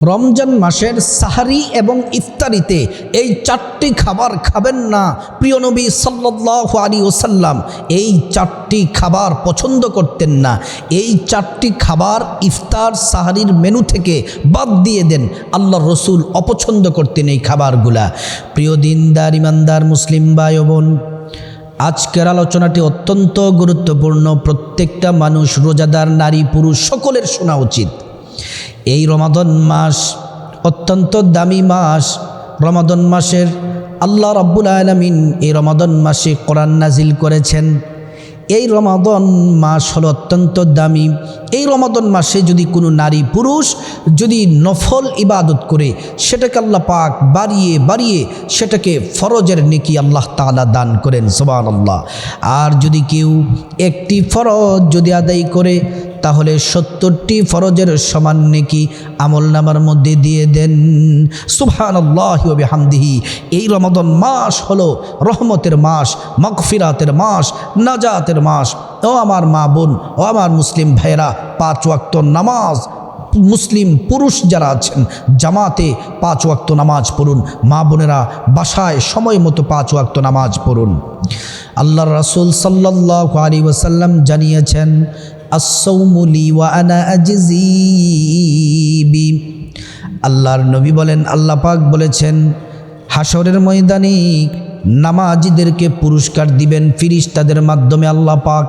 রমজান মাসের সাহারি এবং ইফতারিতে এই চারটি খাবার খাবেন না, প্রিয় নবী সাল্লাহ আলী ওসাল্লাম এই চারটি খাবার পছন্দ করতেন না। এই চারটি খাবার ইফতার, সাহারির মেনু থেকে বাদ দিয়ে দেন। আল্লাহ রসুল অপছন্দ করতেন এই খাবারগুলা। প্রিয় দিনদার, ইমানদার, মুসলিম ও বোন আজকের আলোচনাটি অত্যন্ত গুরুত্বপূর্ণ। প্রত্যেকটা মানুষ রোজাদার, নারী, পুরুষ, সকলের শোনা উচিত। এই রমাদন মাস অত্যন্ত দামি মাস। রমাদন মাসের আল্লাহ রাব্বুল আলমিন এই রমাদন মাসে কোরআন নাজিল করেছেন। এই রমাদন মাস হলো অত্যন্ত দামি। এই রমাদন মাসে যদি কোনো নারী পুরুষ যদি নফল ইবাদত করে, সেটাকে আল্লাহ পাক বাড়িয়ে বাড়িয়ে সেটাকে ফরজের নেকি আল্লাহ তালা দান করেন সোবান আল্লাহ আর যদি কেউ একটি ফরজ যদি আদায় করে তাহলে সত্তরটি ফরজের সমান নেকি আমল নামার মধ্যে দিয়ে দেন। সুবহান হামদিহি এই রমাদন মাস হলো রহমতের মাস মকফিরাতের মাস, নাজাতের মাস। ও আমার মা বোন, ও আমার মুসলিম ভাইয়েরা, পাঁচ ওয়াক্ত নামাজ, মুসলিম পুরুষ যারা আছেন, জামাতে পাঁচ ওয়াক্ত নামাজ পড়ুন, মা বোনেরা বাসায় সময় মতো পাঁচ ওয়াক্ত নামাজ পড়ুন। আল্লাহ রাসুল সাল্লাহ আলী ওসাল্লাম জানিয়েছেন আল্লাহর নবী বলেন, আল্লাহ পাক বলেছেন হাসরের ময়দানে নামাজিদেরকে পুরস্কার দিবেন ফিরিস তাদের মাধ্যমে আল্লাহ পাক।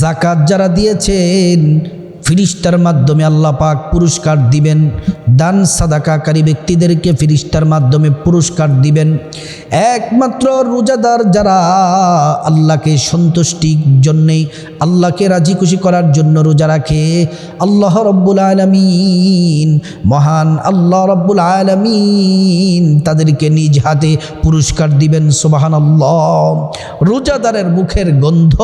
জাকাত যারা দিয়েছেন ফিরিস্তার মাধ্যমে আল্লাহ পাক পুরস্কার দিবেন। দান সাদাকাকারী ব্যক্তিদেরকে ফিরিস্তার মাধ্যমে পুরস্কার দিবেন। একমাত্র রোজাদার যারা আল্লাহকে সন্তুষ্টির জন্যেই, আল্লাহকে রাজি খুশি করার জন্য রোজা রাখে, আল্লাহ রব্বুল আলমিন, মহান আল্লাহ রব্বুল আলমিন তাদেরকে নিজ হাতে পুরস্কার দিবেন সোবাহান আল্লাহ রোজাদারের মুখের গন্ধ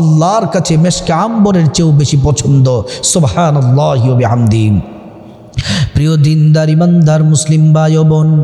আল্লাহর কাছে মেশকে আম্বরের চেয়েও বেশি পছন্দ। হামদিন প্রিয় দিনদার, ইমানদার মুসলিম ভাই বোন,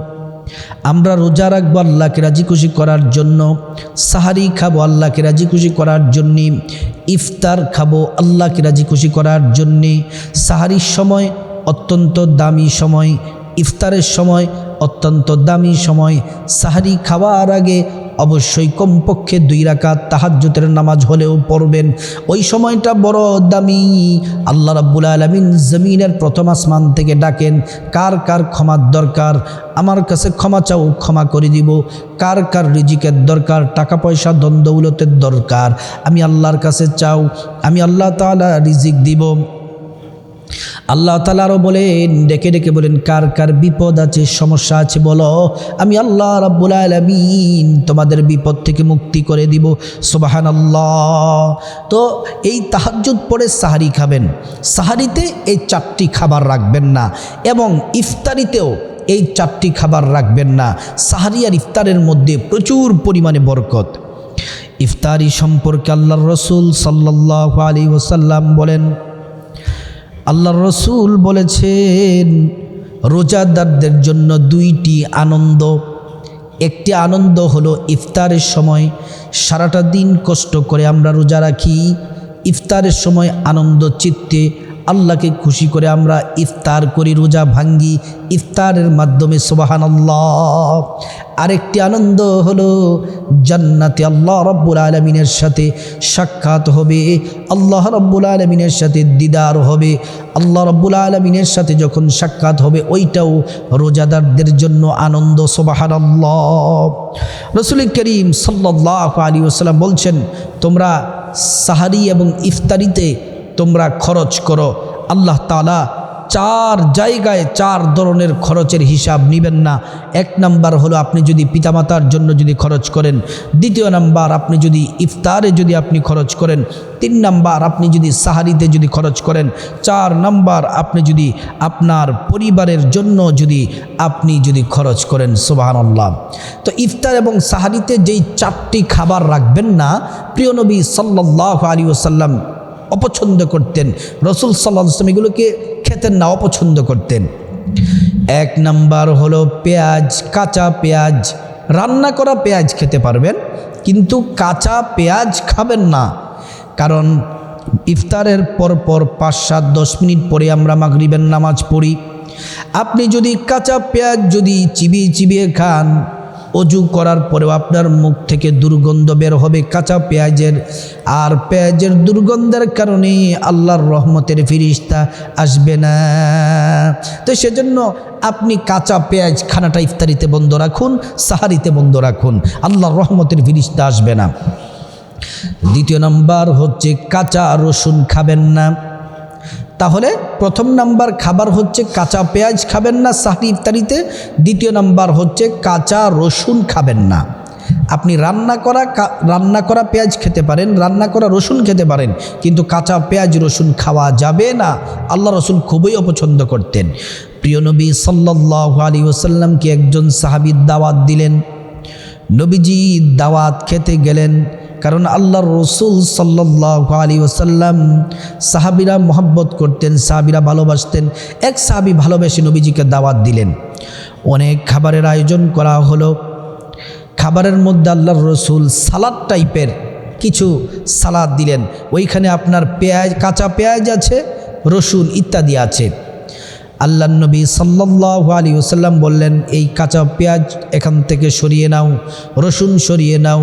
আমরা রোজা রাখব আল্লাহকে রাজি খুশি করার জন্য, সাহারি খাব আল্লাহকে রাজি খুশি করার জন্যে, ইফতার খাব আল্লাহকে রাজি খুশি করার জন্যে, সাহারির সময় অত্যন্ত দামি সময়, ইফতারের সময় অত্যন্ত দামি সময়, সাহারি খাওয়ার আগে অবশ্যই কমপক্ষে দুই রাকাত তাহাজ্জুতের নামাজ হলেও পড়বেন। ওই সময়টা বড় দামি। আল্লাহ রাব্বুল আলমিন জমিনের প্রথম আসমান থেকে ডাকেন, কার কার ক্ষমার দরকার? আমার কাছে ক্ষমা চাও, ক্ষমা করে দিব। কার কার রিজিকের দরকার? টাকা পয়সা দ্বন্দ্বৌলতের দরকার। আমি আল্লাহর কাছে চাও, আমি আল্লাহ তাআলা রিজিক দিব। আল্লাহ তালারও বলেন, ডেকে ডেকে বলেন, কার কার বিপদ আছে, সমস্যা আছে বলো। আমি আল্লাহ রাব্বুল আলমিন তোমাদের বিপদ থেকে মুক্তি করে দিব সোবাহান আল্লাহ তো এই তাহাজ্জুদ পরে সাহারি খাবেন। সাহারিতে এই চারটি খাবার রাখবেন না এবং ইফতারিতেও এই চারটি খাবার রাখবেন না। সাহারি আর ইফতারের মধ্যে প্রচুর পরিমাণে বরকত। ইফতারি সম্পর্কে আল্লাহ রসুল সাল্লাহ আলী ওসাল্লাম বলেন আল্লাহ রসুল বলেছেন, রোজাদারদের জন্য দুইটি আনন্দ। একটি আনন্দ হলো ইফতারের সময় সারাটা দিন কষ্ট করে আমরা রোজা রাখি। ইফতারের সময় আনন্দ, চিত্তে আল্লাহকে খুশি করে আমরা ইফতার করি, রোজা ভাঙ্গি। ইফতারের মাধ্যমে সোবাহান আল্লাহ আরেকটি আনন্দ হলো, জান্নাতে আল্লাহ রব্বুল আলমিনের সাথে সাক্ষাৎ হবে। আল্লাহ রব্বুল আলমিনের সাথে দিদার হবে। আল্লাহ রব্বুল আলমিনের সাথে যখন সাক্ষাৎ হবে, ওইটাও রোজাদারদের জন্য আনন্দ সোবাহান আল্লাহ রসুল করিম সাল্লাহ আলী ওসালাম বলছেন, তোমরা সাহারি এবং ইফতারিতে তোমরা খরচ করো। আল্লাহ তালা চার জায়গায় চার ধরনের খরচের হিসাব নেবেন না। এক নাম্বার হলো আপনি যদি পিতামাতার জন্য যদি খরচ করেন। দ্বিতীয় নাম্বার আপনি যদি ইফতারে যদি আপনি খরচ করেন। তিন নাম্বার আপনি যদি সাহারিতে যদি খরচ করেন। চার নাম্বার আপনি যদি আপনার পরিবারের জন্য যদি আপনি যদি খরচ করেন। সোবাহান আল্লাহ তো ইফতার এবং সাহারিতে যেই চারটি খাবার রাখবেন না প্রিয়নবী সাল্লাহ আলী ওসাল্লাম অপছন্দ করতেন। রসুল সাল্লাহ আসলাম এগুলোকে খেতেন না, অপছন্দ করতেন। এক নাম্বার হলো পেঁয়াজ, কাঁচা পেঁয়াজ। রান্না করা পেঁয়াজ খেতে পারবেন, কিন্তু কাঁচা পেঁয়াজ খাবেন না। কারণ ইফতারের পর পর পাঁচ সাত দশ মিনিট পরে আমরা মাগরিবের নামাজ পড়ি। আপনি যদি কাঁচা পেঁয়াজ যদি চিবিয়ে চিবিয়ে খান অজু করার পরেও আপনার মুখ থেকে দুর্গন্ধ বের হবে, কাঁচা পেঁয়াজের আর পেঁয়াজের দুর্গন্ধের কারণে আল্লাহর রহমতের ফিরিস্তা আসবে না। তো সেজন্য আপনি কাঁচা পেঁয়াজ খানাটা ইফতারিতে বন্ধ রাখুন, সাহারিতে বন্ধ রাখুন, আল্লাহর রহমতের ফিরিস্তা আসবে না। দ্বিতীয় নাম্বার হচ্ছে কাঁচা রসুন খাবেন না। তাহলে প্রথম নাম্বার খাবার হচ্ছে কাঁচা পেঁয়াজ খাবেন না সাহরি ইফতারিতে দ্বিতীয় নাম্বার হচ্ছে কাঁচা রসুন খাবেন না। আপনি রান্না করা রান্না করা পেঁয়াজ খেতে পারেন, রান্না করা রসুন খেতে পারেন, কিন্তু কাঁচা পেঁয়াজ, রসুন খাওয়া যাবে না। আল্লাহ রসুল খুবই অপছন্দ করতেন। প্রিয় নবী সাল্লাহ আলী ওসাল্লামকে একজন সাহাবির দাওয়াত দিলেন। নবীজি দাওয়াত খেতে গেলেন। কারণ আল্লাহর রসুল সাল্লাহ আলী ওসাল্লাম সাহাবিরা মোহাব্বত করতেন, সাহাবিরা ভালোবাসতেন। এক সাহাবি ভালোবেসে নবীজিকে দাওয়াত দিলেন। অনেক খাবারের আয়োজন করা হলো। খাবারের মধ্যে আল্লাহর রসুল সালাদ টাইপের কিছু সালাদ দিলেন। ওইখানে আপনার পেঁয়াজ, কাঁচা পেঁয়াজ আছে, রসুন ইত্যাদি আছে। আল্লাহ নবী সাল্লাহ আলী ওসাল্লাম বললেন, এই কাঁচা পেঁয়াজ এখান থেকে সরিয়ে নাও, রসুন সরিয়ে নাও।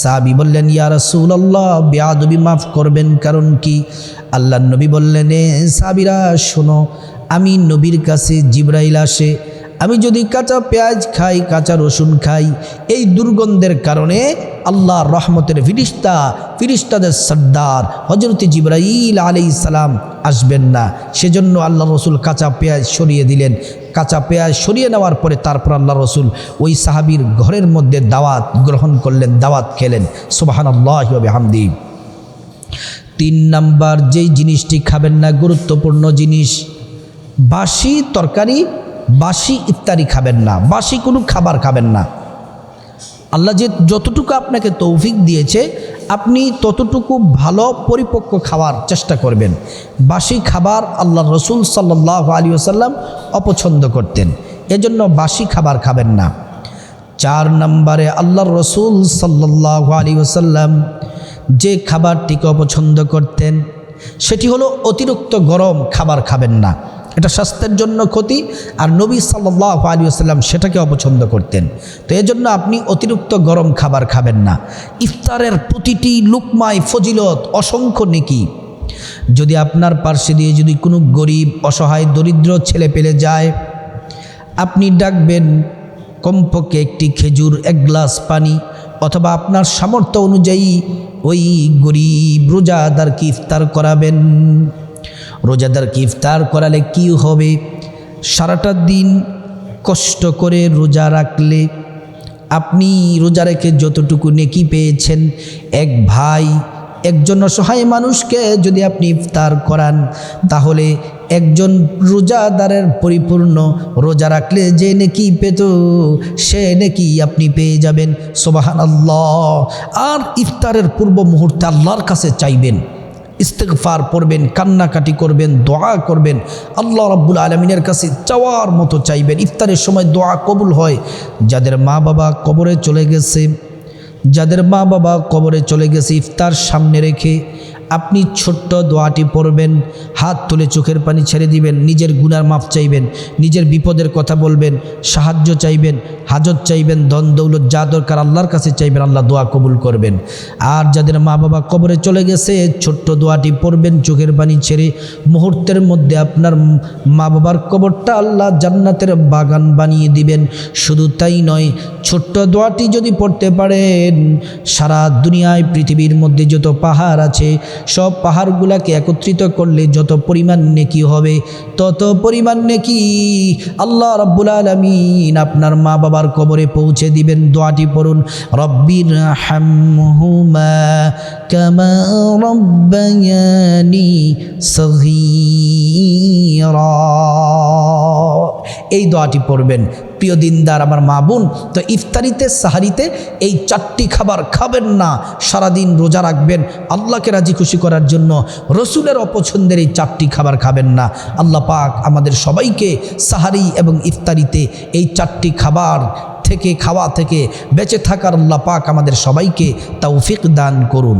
সাবি বললেন, ইয়া রসুল আল্লাহ বেয়াদবি মাফ করবেন, কারণ কি? আল্লাহ নবী বললেন, এ সাবিরা শোনো, আমি নবীর কাছে জিব্রাইল আসে আমি যদি কাঁচা পেঁয়াজ খাই, কাঁচা রসুন খাই, এই দুর্গন্ধের কারণে আল্লাহ রহমতের ফিরিস্তা, ফিরিস্তাদের সর্দার হজরত জিব্রাইল আলি সালাম আসবেন না। সেজন্য আল্লাহ রসুল কাঁচা পেঁয়াজ সরিয়ে দিলেন। কাঁচা পেঁয়াজ সরিয়ে নেওয়ার পরে তারপর আল্লাহ রসুল ওই সাহাবির ঘরের মধ্যে দাওয়াত গ্রহণ করলেন, দাওয়াত খেলেন। সুবাহান আল্লাহ হামদি তিন নাম্বার, যেই জিনিসটি খাবেন না, গুরুত্বপূর্ণ জিনিস, বাসি তরকারি বাসি ইত্যাদি খাবেন না, বাসি কোনো খাবার খাবেন না। আল্লাহ যে যতটুকু আপনাকে তৌফিক দিয়েছে, আপনি ততটুকু ভালো পরিপক্ক খাওয়ার চেষ্টা করবেন। বাসি খাবার আল্লাহ রসুল সাল্লাহ আলী আসাল্লাম অপছন্দ করতেন, এজন্য বাসি খাবার খাবেন না। চার নম্বরে আল্লাহর রসুল সাল্লাহ আলী আসাল্লাম যে খাবারটিকে অপছন্দ করতেন, সেটি হলো অতিরিক্ত গরম খাবার খাবেন না। এটা স্বাস্থ্যের জন্য ক্ষতি, আর নবী সাল্লাহ আলী আসাল্লাম সেটাকে অপছন্দ করতেন। তো এজন্য আপনি অতিরিক্ত গরম খাবার খাবেন না। ইফতারের প্রতিটি লুকমায় ফজিলত, অসংখ্য নেকি। যদি আপনার পার্শ্বে দিয়ে যদি কোনো গরিব, অসহায়, দরিদ্র ছেলে পেলে যায়, আপনি ডাকবেন কমপক্ষে একটি খেজুর, এক গ্লাস পানি, অথবা আপনার সামর্থ্য অনুযায়ী ওই গরিব রোজাদারকে ইফতার করাবেন। রোজাদারকে ইফতার করালে কি হবে? সারাটা দিন কষ্ট করে রোজা রাখলে আপনি রোজা রেখে যতটুকু নেকি পেয়েছেন, এক ভাই, একজন অসহায় মানুষকে যদি আপনি ইফতার করান, তাহলে একজন রোজাদারের পরিপূর্ণ রোজা রাখলে যে নেকি পেত, সে নেকি আপনি পেয়ে যাবেন। সোবাহান আল্লাহ আর ইফতারের পূর্ব মুহূর্তে আল্লাহর কাছে চাইবেন। ইস্তেকফার পড়বেন, কান্নাকাটি করবেন, দোয়া করবেন। আল্লাহ রাব্বুল আলমিনের কাছে চাওয়ার মতো চাইবেন। ইফতারের সময় দোয়া কবুল হয়। যাদের মা বাবা কবরে চলে গেছে, যাদের মা বাবা কবরে চলে গেছে, ইফতার সামনে রেখে আপনি ছোট্ট দোয়াটি পড়বেন, হাত তুলে চোখের পানি ছেড়ে দিবেন, নিজের গুনার মাপ চাইবেন, নিজের বিপদের কথা বলবেন, সাহায্য চাইবেন, হাজত চাইবেন, ধন দৌলত যা দরকার আল্লাহর কাছে চাইবেন, আল্লাহ দোয়া কবুল করবেন। আর যাদের মা বাবা কবরে চলে গেছে, ছোট্ট দোয়াটি পড়বেন, চোখের পানি ছেড়ে মুহূর্তের মধ্যে আপনার মা বাবার কবরটা আল্লাহ জান্নাতের বাগান বানিয়ে দিবেন। শুধু তাই নয়, ছোট্ট দোয়াটি যদি পড়তে পারেন, সারা দুনিয়ায়, পৃথিবীর মধ্যে যত পাহাড় আছে সব পাহাড়গুলাকে একত্রিত করলে যত পরিমাণ নেকি হবে, তত পরিমাণ নেকি। আল্লাহ রব্বুল আলমিন আপনার মা বাবার কবরে পৌঁছে দিবেন। দোয়াটি পড়ুন রব্বির কামা এই দোয়াটি পড়বেন। প্রিয় দিনদার, আমার মা বোন তো ইফতারিতে, সাহারিতে এই চারটি খাবার খাবেন না, সারাদিন রোজা রাখবেন। আল্লাহকে রাজি খুশি করার জন্য রসুলের অপছন্দের এই চারটি খাবার খাবেন না। আল্লাহ পাক আমাদের সবাইকে সাহারি এবং ইফতারিতে এই চারটি খাবার থেকে, খাওয়া থেকে বেঁচে থাকার আল্লাহ পাক আমাদের সবাইকে তৌফিক দান করুন।